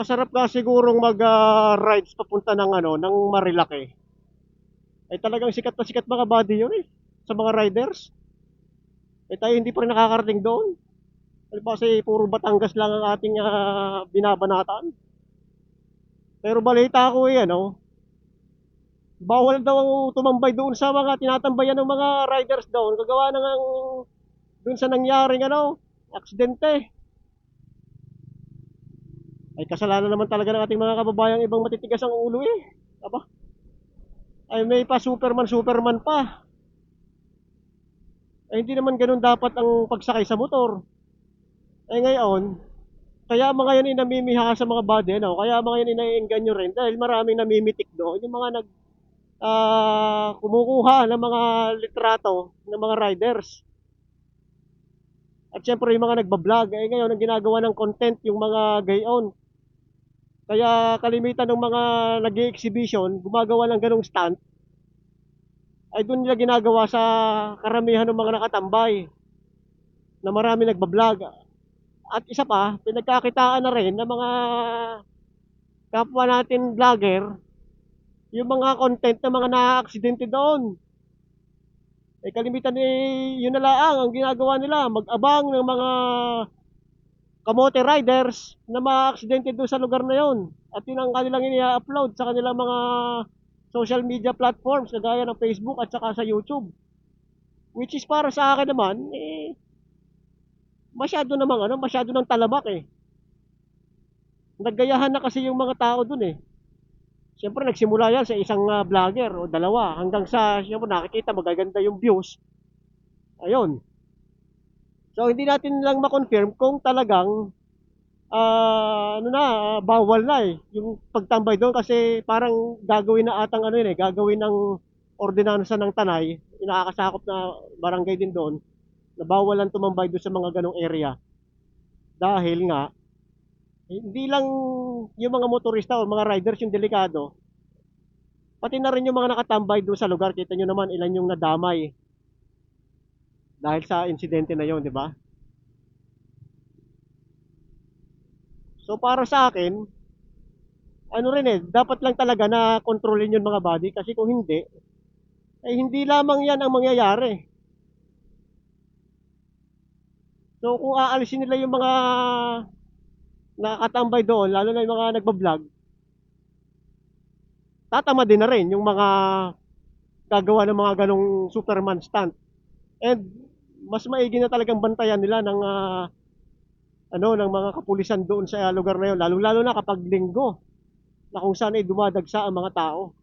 masarap nga sigurong mag-rides papunta ng ano, ng Marilake. Ay talagang sikat na sikat mga body yun eh, sa mga riders. Eh tayo hindi pa rin nakakarating doon. Ano kasi puro Batangas lang ang ating ah, binabanatan. Pero balita ko eh, ano, bawal daw tumambay doon sa mga tinatambayan ng mga riders doon. Kagawa na ng doon sa nangyaring ano, aksidente. Ay kasalanan naman talaga ng ating mga kababayang ibang matitigas ang ulo eh. Aba. Ay may pa Superman Superman pa. Ay hindi naman ganun dapat ang pagsakay sa motor. Ay ngayon, kaya mga yan inamimiha sa mga body, ano? Kaya mga yan inaengganyo rin dahil maraming namimitik doon. Yung mga nag ah, kumukuha ng mga litrato ng mga riders. At syempre yung mga nagbablog, ay ngayon ang ginagawa ng content yung mga gayon. Kaya kalimitan ng mga nag exhibition gumagawa ng ganong stunt, ay doon nila ginagawa sa karamihan ng mga nakatambay na marami nagbablog. At isa pa, pinagkakitaan na rin ng mga kapwa natin vlogger yung mga content ng mga na-aksidente doon. Eh kalimitan eh, yun na lang ang ginagawa nila, mag-abang ng mga kamote riders na ma-aksidente doon sa lugar na yon. At yun ang kanilang ini-upload sa kanilang mga social media platforms kagaya ng Facebook at saka sa YouTube. Which is para sa akin naman, eh, masyado namang ano, masyado ng talamak eh. Naggayahan na kasi yung mga tao dun eh. Siyempre nagsimula yan sa isang ah, vlogger o dalawa hanggang sa siyempre nakikita magaganda yung views. Ayun. So hindi natin lang ma-confirm kung talagang ah, ano na, ah, bawal na eh. Yung pagtambay doon kasi parang gagawin na atang ano yun eh, gagawin ng ordinansa ng Tanay, yung nakakasakop na barangay din doon, na bawal lang tumambay doon sa mga ganong area. Dahil nga, hindi lang yung mga motorista o mga riders yung delikado, pati na rin yung mga nakatambay doon sa lugar. Kita nyo naman ilan yung nadamay dahil sa insidente na yon, di ba? So para sa akin, ano rin eh, dapat lang talaga na kontrolin yung mga body kasi kung hindi, ay hindi lamang yan ang mangyayari. So kung aalisin nila yung mga nakakatambay doon, lalo na yung mga nagbablog, tatama din na rin yung mga gagawa ng mga ganong Superman stunt. And mas maigi na talagang bantayan nila ng ah, ano ng mga kapulisan doon sa lugar na yun, lalo-lalo na kapag linggo na kung saan ay dumadagsa ang mga tao.